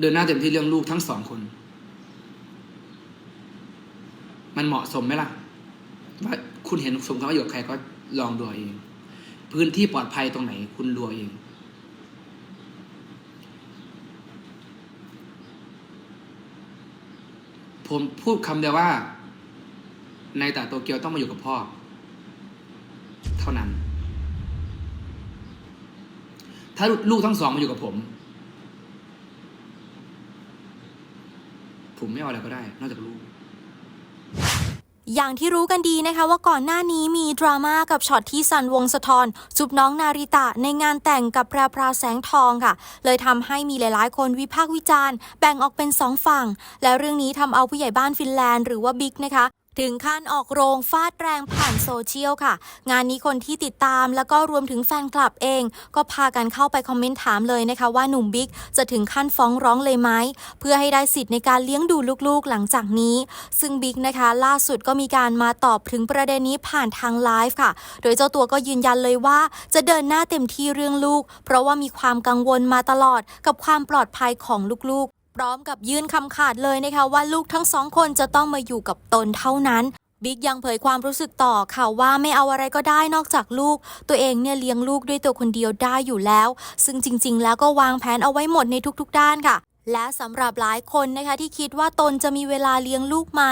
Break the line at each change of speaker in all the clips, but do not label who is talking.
เดินหน้าเต็มที่เรื่องลูกทั้งสองคน มันเหมาะสมไหมล่ะ ว่าคุณเห็นสมความประโยชน์ใครก็ลองดูเอาเอง พื้นที่ปลอดภัยตรงไหน คุณดูเอง ผมพูดคำเดียวว่า ในแต่โตเกียวต้องมาอยู่กับพ่อ เท่านั้น ถ้าลูกทั้งสองมาอยู่กับผม ผมไม่เอาอะไรก็ได้ นอกจากลูก
อย่างที่รู้กันดีนะคะว่าก่อนหน้านี้มีดราม่ากับช็อตที่สันวงสะทอนจุบน้องนาริตะในงานแต่งกับแพรพราวแสงทองค่ะ เลยทำให้มีหลายๆ คนวิพากษ์วิจารณ์ แบ่งออกเป็นสองฝั่ง และเรื่องนี้ทำเอาผู้ใหญ่บ้านฟินแลนด์หรือว่าบิ๊กนะคะ ถึงขั้นออกโรงฟาดแรงผ่านโซเชียลค่ะ งานนี้คนที่ติดตามแล้วก็รวมถึงแฟนคลับเอง ก็พากันเข้าไปคอมเมนต์ถามเลยนะคะว่าหนุ่มบิ๊กจะถึงขั้นฟ้องร้องเลยไหมเพื่อให้ได้สิทธิ์ในการเลี้ยงดูลูกๆหลังจากนี้ ซึ่งบิ๊กนะคะ ล่าสุดก็มีการมาตอบถึงประเด็นนี้ผ่านทางไลฟ์ค่ะ โดยเจ้าตัวก็ยืนยันเลยว่า จะเดินหน้าเต็มที่เรื่องลูก เพราะว่ามีความกังวลมาตลอดกับความปลอดภัยของลูกๆ ร้อมกับยื่นคำขาดเลยนะคะว่าลูกทั้งสองคนจะต้องมาอยู่กับตนเท่านั้นบิ๊กยังเผยความรู้สึกต่อค่ะว่าไม่เอาอะไรก็ได้นอกจากลูก ตัวเองเนี่ยเลี้ยงลูกด้วยตัวคนเดียวได้อยู่แล้ว ซึ่งจริง ๆ แล้วก็วางแผนเอาไว้หมดในทุก ๆ ด้านค่ะ และสำหรับหลายคนนะคะที่คิดว่าตนจะมีเวลาเลี้ยงลูกไหม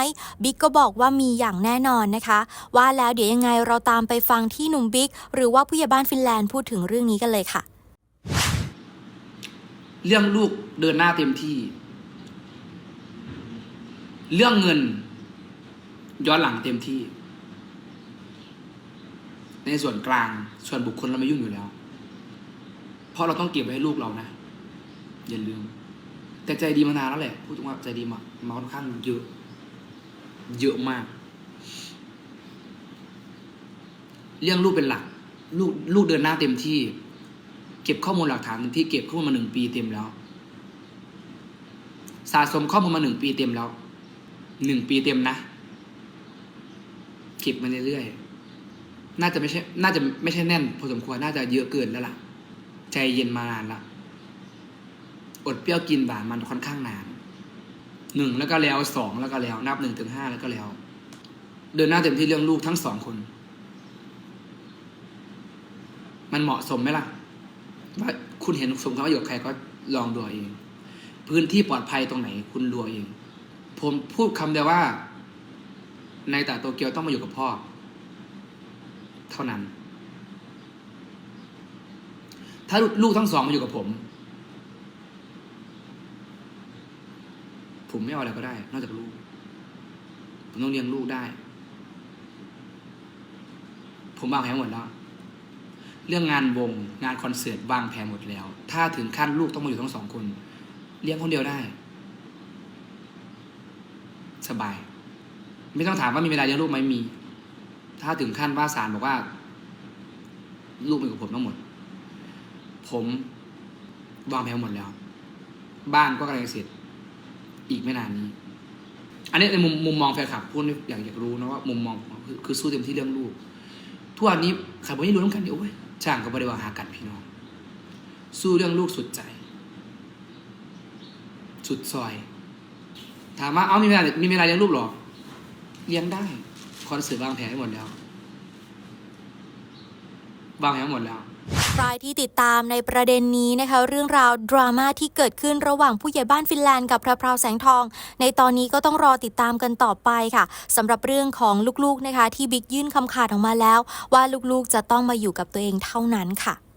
บิ๊กก็บอกว่ามีอย่างแน่นอนนะคะ ว่าแล้วเดี๋ยวยังไงเราตามไปฟังที่หนุ่มบิ๊กหรือว่าผู้ใหญ่บ้านฟินแลนด์พูดถึงเรื่องนี้กันเลยค่ะ
เรื่องลูกเดินหน้าเต็มที่ เรื่องเงิน ย้อนหลังเต็มที่ ในส่วนกลางส่วนบุคคลเราไม่ยุ่งอยู่แล้ว เพราะเราต้องเก็บไว้ให้ลูกเรานะ อย่าลืม แต่ใจดีมานานแล้วแหละพูดตรงว่าใจดีมามาค่อนข้างเยอะ เยอะมาก เรื่องลูกเป็นหลัก ลูกลูกเดินหน้าเต็มที่ เก็บข้อมูลหลักฐานที่เก็บข้อมูลมาหนึ่งปีเต็มแล้ว สะสมข้อมูลมาหนึ่งปีเต็มแล้วหนึ่งปีเต็มนะ เก็บมาเรื่อยๆน่าจะไม่ใช่ น่าจะไม่ใช่แน่น พอสมควรน่าจะเยอะเกินแล้วล่ะ ใจเย็นมานานละอดเปรี้ยวกินหวานมันค่อนข้างนานหนึ่งแล้วก็แล้วสองแล้วก็แล้ว นับหนึ่งถึงห้าแล้วก็แล้ว เดินหน้าเต็มที่เรื่องลูกทั้งสองคน มันเหมาะสมไหมล่ะ ว่าคุณเห็นสมความประโยชน์ใครก็ลองดูเอาเองพื้นที่ปลอดภัยตรงไหน คุณดูเอาเอง ผมพูดคำเดียวว่า ในแต่โตเกียวต้องมาอยู่กับพ่อ เท่านั้น ถ้าลูกทั้งสองมาอยู่กับผม ผมไม่เอาอะไรก็ได้ นอกจากลูก ผมต้องเลี้ยงลูกได้ ผมวางแผนหมดแล้ว เรื่องงานวงงานคอนเสิร์ตวางแผนหมดแล้ว ถ้าถึงขั้นลูกต้องมาอยู่ทั้งสองคน เลี้ยงคนเดียวได้ สบาย ไม่ต้องถามว่ามีเวลาเลี้ยงลูกไหมมี ถ้าถึงขั้นว่าศาลบอกว่า ลูกเป็นกับผมทั้งหมด ผมวางแผนหมดแล้ว บ้านก็กำลังเสร็จ อีกไม่นานนี้ อันนี้ในมุมมุมมองแฟนคลับพูดอยากอยากรู้นะว่ามุมมองคือสู้เต็มที่เรื่องลูกทุกวันนี้ใครบอกให้รู้น้ำกันเดี๋ยวโอ้ย ช่างก็บริวารหากันพี่น้อง สู้เรื่องลูกสุดใจ สุดซอย ถามว่าเอามีเวลามีเวลาเลี้ยงลูกหรอเลี้ยงได้ คอนเสิร์ตวางแผนให้หมดแล้ว วางแผนหมดแล้ว
ใครที่ติดตามในประเด็นนี้นะคะเรื่องราวดราม่าที่เกิดขึ้นระหว่างผู้ใหญ่บ้านฟินแลนด์กับพระพราวแสงทอง ในตอนนี้ก็ต้องรอติดตามกันต่อไปค่ะสำหรับเรื่องของลูกๆนะคะที่บิ๊กยื่นคำขาดออกมาแล้ว ว่าลูกๆจะต้องมาอยู่กับตัวเองเท่านั้นค่ะ